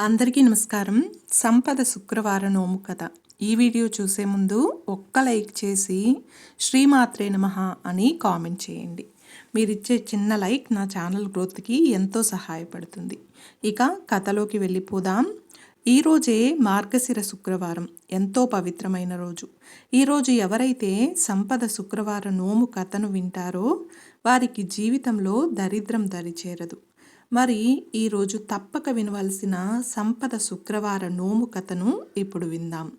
అందరికీ నమస్కారం. సంపద శుక్రవార నోము కథ. ఈ వీడియో చూసే ముందు ఒక్క లైక్ చేసి శ్రీమాత్రే నమ అని కామెంట్ చేయండి. మీరిచ్చే చిన్న లైక్ నా ఛానల్ గ్రోత్కి ఎంతో సహాయపడుతుంది. ఇక కథలోకి వెళ్ళిపోదాం. ఈరోజే మార్గశిర శుక్రవారం. ఎంతో పవిత్రమైన రోజు. ఈరోజు ఎవరైతే సంపద శుక్రవార నోము కథను వింటారో వారికి జీవితంలో దరిద్రం దరిచేరదు. మరి ఈరోజు తప్పక వినవలసిన సంపద శుక్రవార నోము కథను ఇప్పుడు విందాం.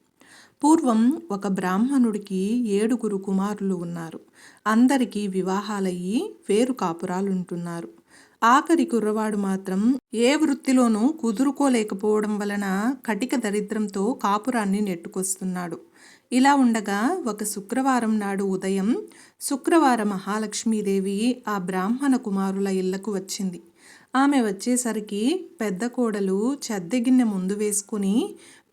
పూర్వం ఒక బ్రాహ్మణుడికి ఏడుగురు కుమారులు ఉన్నారు. అందరికీ వివాహాలయ్యి వేరు కాపురాలుంటున్నారు. ఆఖరి కుర్రవాడు మాత్రం ఏ వృత్తిలోనూ కుదురుకోలేకపోవడం వలన కటిక దరిద్రంతో కాపురాన్ని నెట్టుకొస్తున్నాడు. ఇలా ఉండగా ఒక శుక్రవారం నాడు ఉదయం శుక్రవార మహాలక్ష్మీదేవి ఆ బ్రాహ్మణ కుమారుల ఇళ్ళకు వచ్చింది. ఆమె వచ్చేసరికి పెద్ద కోడలు చెద్దగిన్నె ముందు వేసుకుని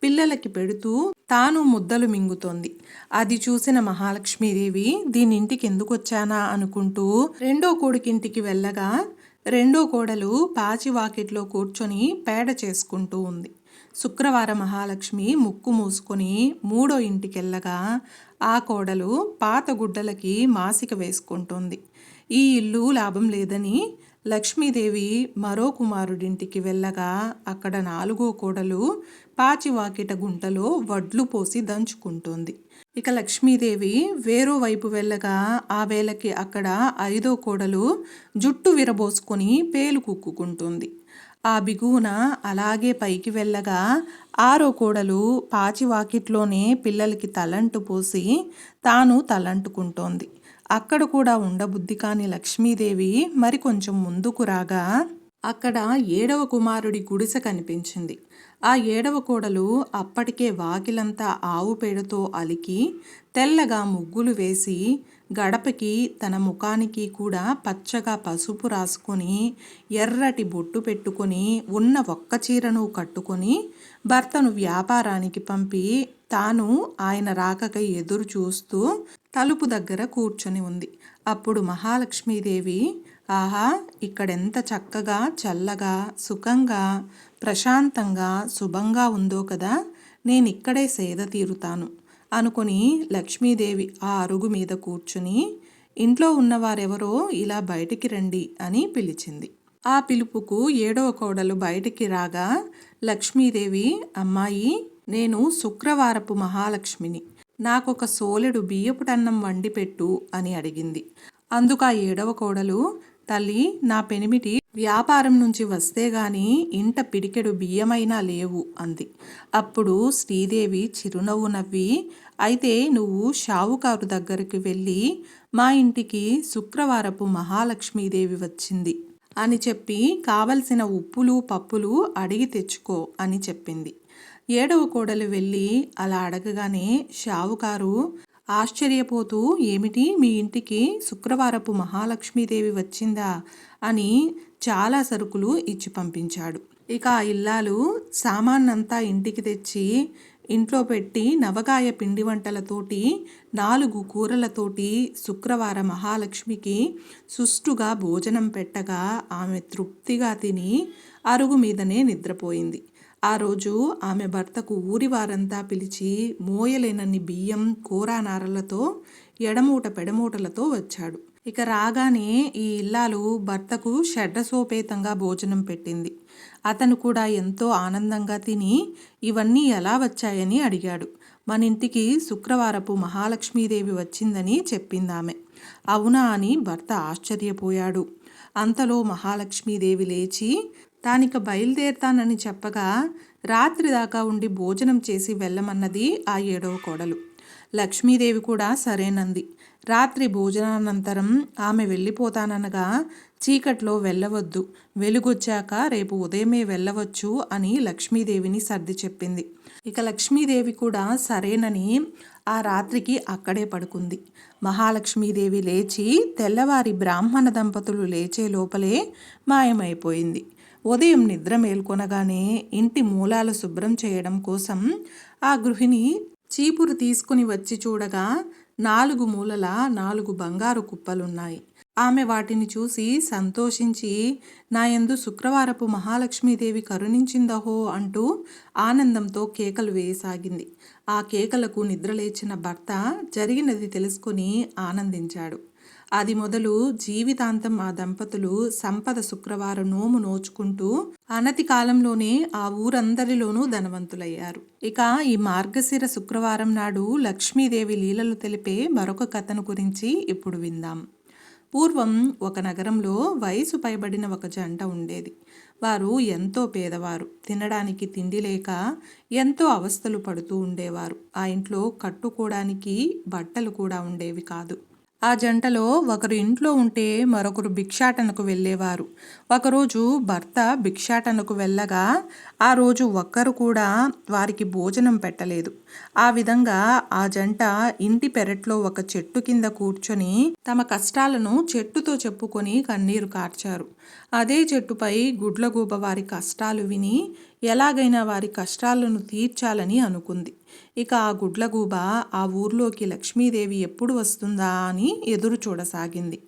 పిల్లలకి పెడుతూ తాను ముద్దలు మింగుతోంది. అది చూసిన మహాలక్ష్మీదేవి దీనింటికి ఎందుకు వచ్చానా అనుకుంటూ రెండో కొడుకింటికి వెళ్ళగా రెండో కోడలు పాచి వాకిట్లో కూర్చొని పేడ చేసుకుంటూ ఉంది. శుక్రవార మహాలక్ష్మి ముక్కు మూసుకొని మూడో ఇంటికెళ్ళగా ఆ కోడలు పాత గుడ్డలకి మాసిక వేసుకుంటుంది. ఈ ఇల్లు లాభం లేదని లక్ష్మీదేవి మరో కుమారుడింటికి వెళ్ళగా అక్కడ నాలుగో కోడలు పాచివాకిట గుంటలో వడ్లు పోసి దంచుకుంటోంది. ఇక లక్ష్మీదేవి వేరో వైపు వెళ్ళగా ఆ వేళకి అక్కడ ఐదో కోడలు జుట్టు విరబోసుకొని పేలు కుక్కుకుంటుంది. ఆ బిగువున అలాగే పైకి వెళ్ళగా ఆరో కోడలు పాచివాకిట్లోనే పిల్లలకి తలంటు పోసి తాను తలంటుకుంటోంది. అక్కడ కూడా ఉండబుద్ధి కాని లక్ష్మీదేవి మరి కొంచెం ముందుకు రాగా అక్కడ ఏడవ కుమారుడి గుడిసె కనిపించింది. ఆ ఏడవ కోడలు అప్పటికే వాకిలంతా ఆవు పేడతో అలికి తెల్లగా ముగ్గులు వేసి గడపకి తన ముఖానికి కూడా పచ్చగా పసుపు రాసుకొని ఎర్రటి బొట్టు పెట్టుకొని ఉన్న ఒక్క చీరను కట్టుకొని భర్తను వ్యాపారానికి పంపి తాను ఆయన రాకకై ఎదురు చూస్తూ తలుపు దగ్గర కూర్చొని ఉంది. అప్పుడు మహాలక్ష్మీదేవి ఆహా ఇక్కడెంత చక్కగా చల్లగా సుఖంగా ప్రశాంతంగా శుభంగా ఉందో కదా నేను ఇక్కడే సేద తీరుతాను. అనుకుని లక్ష్మీదేవి ఆ అరుగు మీద కూర్చుని ఇంట్లో ఉన్నవారెవరో ఇలా బయటికి రండి అని పిలిచింది. ఆ పిలుపుకు ఏడవ కోడలు బయటికి రాగా లక్ష్మీదేవి అమ్మాయి నేను శుక్రవారపు మహాలక్ష్మిని. నాకొక సోలెడు బియ్యపుటన్నం వండి పెట్టు అని అడిగింది. అందుకు ఆ ఏడవ కోడలు తల్లి నా పెనిమిటి వ్యాపారం నుంచి వస్తే గాని ఇంట పిడికెడు బియ్యమైనా లేవు అంది. అప్పుడు శ్రీదేవి చిరునవ్వు నవ్వి అయితే నువ్వు షావుకారు దగ్గరికి వెళ్ళి మా ఇంటికి శుక్రవారపు మహాలక్ష్మీదేవి వచ్చింది అని చెప్పి కావలసిన ఉప్పులు పప్పులు అడిగి తెచ్చుకో అని చెప్పింది. ఏడవ కోడలు వెళ్ళి అలా అడగగానే షావుకారు ఆశ్చర్యపోతూ ఏమిటి? మీ ఇంటికి శుక్రవారపు మహాలక్ష్మీదేవి వచ్చిందా? అని చాలా సరుకులు ఇచ్చి పంపించాడు. ఇక ఆ ఇల్లాలు సామాన్నంతా ఇంటికి తెచ్చి ఇంట్లో పెట్టి నవగాయ పిండి వంటలతోటి నాలుగు కూరలతోటి శుక్రవార మహాలక్ష్మికి సుష్టుగా భోజనం పెట్టగా ఆమె తృప్తిగా తిని అరుగు మీదనే నిద్రపోయింది. ఆ రోజు ఆమె భర్తకు ఊరి వారంతా పిలిచి మోయలేనన్ని బియ్యం కూరానారలతో ఎడమూట పెడమూటలతో వచ్చాడు. ఇక రాగానే ఈ ఇల్లాలు భర్తకు షడ్డసోపేతంగా భోజనం పెట్టింది. అతను కూడా ఎంతో ఆనందంగా తిని ఇవన్నీ ఎలా వచ్చాయని అడిగాడు. మన ఇంటికి శుక్రవారపు మహాలక్ష్మీదేవి వచ్చిందని చెప్పిందామె. అవునా అని భర్త ఆశ్చర్యపోయాడు. అంతలో మహాలక్ష్మీదేవి లేచి తానిక బయలుదేరుతానని చెప్పగా రాత్రి దాకా ఉండి భోజనం చేసి వెళ్ళమన్నది ఆ ఏడవ కోడలు. లక్ష్మీదేవి కూడా సరేనంది. రాత్రి భోజనానంతరం ఆమె వెళ్ళిపోతాననగా చీకట్లో వెళ్ళవద్దు. వెలుగొచ్చాక రేపు ఉదయమే వెళ్ళవచ్చు అని లక్ష్మీదేవిని సర్ది చెప్పింది. ఇక లక్ష్మీదేవి కూడా సరేనని ఆ రాత్రికి అక్కడే పడుకుంది. మహాలక్ష్మీదేవి లేచి తెల్లవారి బ్రాహ్మణ దంపతులు లేచే లోపలే మాయమైపోయింది. ఉదయం నిద్ర మేల్కొనగానే ఇంటి మూలాలు శుభ్రం చేయడం కోసం ఆ గృహిణి చీపురు తీసుకుని వచ్చి చూడగా నాలుగు మూలల నాలుగు బంగారు కుప్పలున్నాయి. ఆమె వాటిని చూసి సంతోషించి నా యందు శుక్రవారపు మహాలక్ష్మీదేవి కరుణించిందహో అంటూ ఆనందంతో కేకలు వేయసాగింది. ఆ కేకలకు నిద్రలేచిన భర్త జరిగినది తెలుసుకొని ఆనందించాడు. అది మొదలు జీవితాంతం ఆ దంపతులు సంపద శుక్రవారం నోము నోచుకుంటూ అనతి కాలంలోనే ఆ ఊరందరిలోనూ ధనవంతులయ్యారు. ఇక ఈ మార్గశిర శుక్రవారం నాడు లక్ష్మీదేవి లీలలు తెలిపే మరొక కథను గురించి ఇప్పుడు విందాం. పూర్వం ఒక నగరంలో వయసు పైబడిన ఒక జంట ఉండేది. వారు ఎంతో పేదవారు. తినడానికి తిండి లేక ఎంతో అవస్థలు పడుతూ ఉండేవారు. ఆ ఇంట్లో కట్టుకోవడానికి బట్టలు కూడా ఉండేవి కాదు. ఆ జంటలో ఒకరు ఇంట్లో ఉంటే మరొకరు భిక్షాటనకు వెళ్ళేవారు. ఒకరోజు భర్త భిక్షాటనకు వెళ్ళగా ఆ రోజు ఒక్కరు కూడా వారికి భోజనం పెట్టలేదు. ఆ విధంగా ఆ జంట ఇంటి పెరట్లో ఒక చెట్టు కింద కూర్చొని తమ కష్టాలను చెట్టుతో చెప్పుకొని కన్నీరు కార్చారు. అదే చెట్టుపై గుడ్లగూబ వారి కష్టాలు విని ఎలాగైనా వారి కష్టాలను తీర్చాలని అనుకుంది. ఇక ఆ గుడ్లగూబ ఆ ఊర్లోకి లక్ష్మీదేవి ఎప్పుడు వస్తుందా అని ఎదురు చూడసాగింది.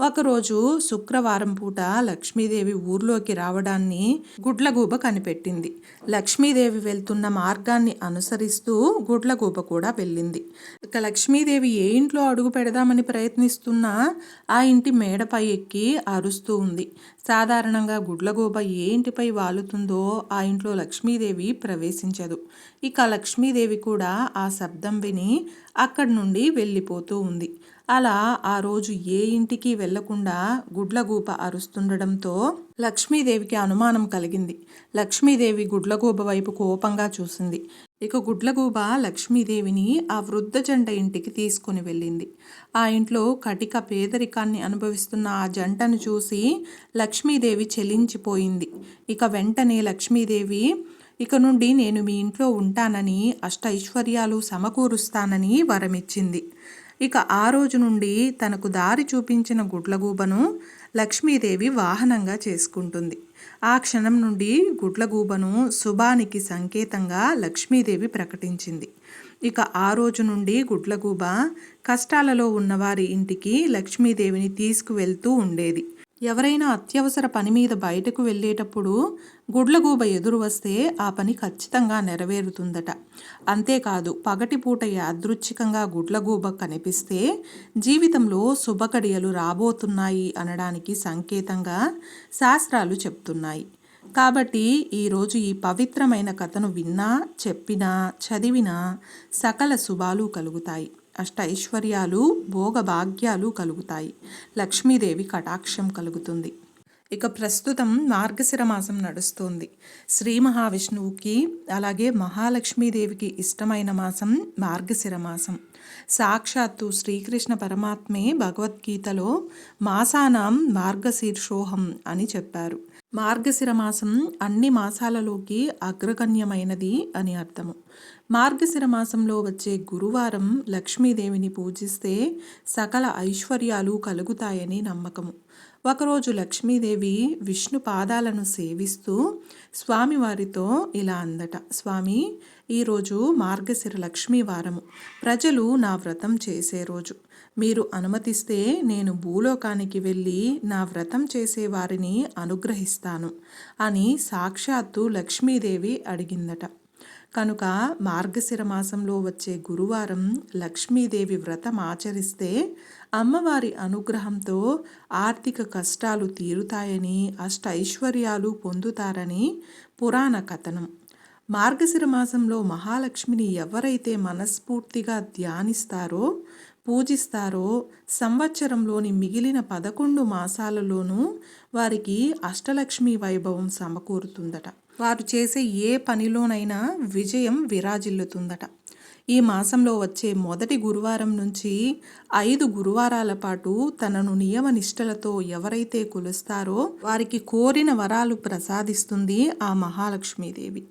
ఒకరోజు శుక్రవారం పూట లక్ష్మీదేవి ఊర్లోకి రావడాన్ని గుడ్లగూబ కనిపెట్టింది. లక్ష్మీదేవి వెళ్తున్న మార్గాన్ని అనుసరిస్తూ గుడ్లగూబ కూడా వెళ్ళింది. ఇక లక్ష్మీదేవి ఏ ఇంట్లో అడుగు పెడదామని ప్రయత్నిస్తున్నా ఆ ఇంటి మేడపై ఎక్కి అరుస్తూ ఉంది. సాధారణంగా గుడ్లగూబ ఏ ఇంటిపై వాలుతుందో ఆ ఇంట్లో లక్ష్మీదేవి ప్రవేశించదు. ఇక లక్ష్మీదేవి కూడా ఆ శబ్దం విని అక్కడి నుండి వెళ్ళిపోతూ ఉంది. అలా ఆ రోజు ఏ ఇంటికి వెళ్ళకుండా గుడ్లగూప అరుస్తుండడంతో లక్ష్మీదేవికి అనుమానం కలిగింది. లక్ష్మీదేవి గుడ్లగూబ వైపు కోపంగా చూసింది. ఇక గుడ్లగూబ లక్ష్మీదేవిని ఆ వృద్ధ జంట ఇంటికి తీసుకుని వెళ్ళింది. ఆ ఇంట్లో కటిక పేదరికాన్ని అనుభవిస్తున్న ఆ జంటను చూసి లక్ష్మీదేవి చెలించిపోయింది. ఇక వెంటనే లక్ష్మీదేవి ఇక నుండి నేను మీ ఇంట్లో ఉంటానని అష్ట ఐశ్వర్యాలు సమకూరుస్తానని వరమిచ్చింది. ఇక ఆ రోజు నుండి తనకు దారి చూపించిన గుడ్లగూబను లక్ష్మీదేవి వాహనంగా చేసుకుంటుంది. ఆ క్షణం నుండి గుడ్లగూబను శుభానికి సంకేతంగా లక్ష్మీదేవి ప్రకటించింది. ఇక ఆ రోజు నుండి గుడ్లగూబ కష్టాలలో ఉన్నవారి ఇంటికి లక్ష్మీదేవిని తీసుకువెళ్తూ ఉండేది. ఎవరైనా అత్యవసర పని మీద బయటకు వెళ్ళేటప్పుడు గుడ్లగూబ ఎదురు వస్తే ఆ పని ఖచ్చితంగా నెరవేరుతుందట. అంతేకాదు పగటిపూట యాదృచ్ఛికంగా గుడ్లగూబ కనిపిస్తే జీవితంలో శుభకడియలు రాబోతున్నాయి అనడానికి సంకేతంగా శాస్త్రాలు చెప్తున్నాయి. కాబట్టి ఈరోజు ఈ పవిత్రమైన కథను విన్నా చెప్పినా చదివినా సకల శుభాలు కలుగుతాయి. అష్ట ఐశ్వర్యాలు భోగభాగ్యాలు కలుగుతాయి. లక్ష్మీదేవి కటాక్షం కలుగుతుంది. ఇక ప్రస్తుతం మార్గశిర మాసం నడుస్తోంది. శ్రీ మహావిష్ణువుకి అలాగే మహాలక్ష్మీదేవికి ఇష్టమైన మాసం మార్గశిర మాసం. సాక్షాత్తు శ్రీకృష్ణ పరమాత్మే భగవద్గీతలో మాసానాం మార్గశీర్షోహం అని చెప్పారు. మార్గశిర మాసం అన్ని మాసాలలోకి అగ్రగణ్యమైనది అని అర్థము. మార్గశిర మాసంలో వచ్చే గురువారం లక్ష్మీదేవిని పూజిస్తే సకల ఐశ్వర్యాలు కలుగుతాయని నమ్మకము. ఒకరోజు లక్ష్మీదేవి విష్ణు పాదాలను సేవిస్తూ స్వామివారితో ఇలా అందట స్వామి ఈరోజు మార్గశిర లక్ష్మీ వారము ప్రజలు నా వ్రతం చేసే రోజు. మీరు అనుమతిస్తే నేను భూలోకానికి వెళ్ళి నా వ్రతం చేసే వారిని అనుగ్రహిస్తాను అని సాక్షాత్తు లక్ష్మీదేవి అడిగిందట. కనుక మార్గశిర మాసంలో వచ్చే గురువారం లక్ష్మీదేవి వ్రతం ఆచరిస్తే అమ్మవారి అనుగ్రహంతో ఆర్థిక కష్టాలు తీరుతాయని అష్ట ఐశ్వర్యాలు పొందుతారని పురాణ కథనం. మార్గశిర మాసంలో మహాలక్ష్మిని ఎవరైతే మనస్ఫూర్తిగా ధ్యానిస్తారో పూజిస్తారో సంవత్సరంలోని మిగిలిన పదకొండు మాసాలలోనూ వారికి అష్టలక్ష్మి వైభవం సమకూరుతుందట. వారు చేసే ఏ పనిలోనైనా విజయం విరాజిల్లుతుందట. ఈ మాసంలో వచ్చే మొదటి గురువారం నుంచి ఐదు గురువారాల పాటు తనను నియమ నిష్టలతో ఎవరైతే కొలుస్తారో వారికి కోరిన వరాలు ప్రసాదిస్తుంది ఆ మహాలక్ష్మీదేవి.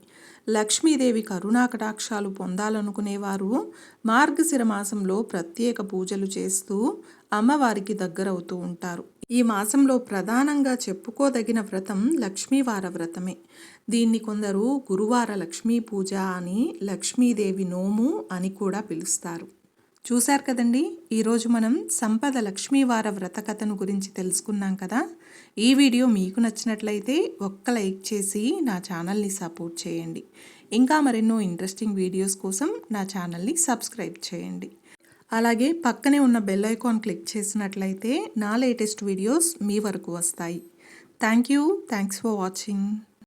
లక్ష్మీదేవి కరుణాకటాక్షాలు పొందాలనుకునేవారు. మార్గశిర మాసంలో ప్రత్యేక పూజలు చేస్తూ అమ్మవారికి దగ్గరవుతూ ఉంటారు. ఈ మాసంలో ప్రధానంగా చెప్పుకోదగిన వ్రతం లక్ష్మీవార వ్రతమే. దీన్ని కొందరు గురువార లక్ష్మీ పూజ అని లక్ష్మీదేవి నోము అని కూడా పిలుస్తారు. చూశారు కదండి? ఈరోజు మనం సంపద లక్ష్మీవార వ్రత కథను గురించి తెలుసుకున్నాం కదా? ఈ వీడియో మీకు నచ్చినట్లయితే ఒక్క లైక్ చేసి నా ఛానల్ని సపోర్ట్ చేయండి. ఇంకా మరెన్నో ఇంట్రెస్టింగ్ వీడియోస్ కోసం నా ఛానల్ని సబ్స్క్రైబ్ చేయండి. అలాగే పక్కనే ఉన్న బెల్ ఐకాన్ క్లిక్ చేసినట్లయితే నా లేటెస్ట్ వీడియోస్ మీ వరకు వస్తాయి. Thank you. Thanks for watching.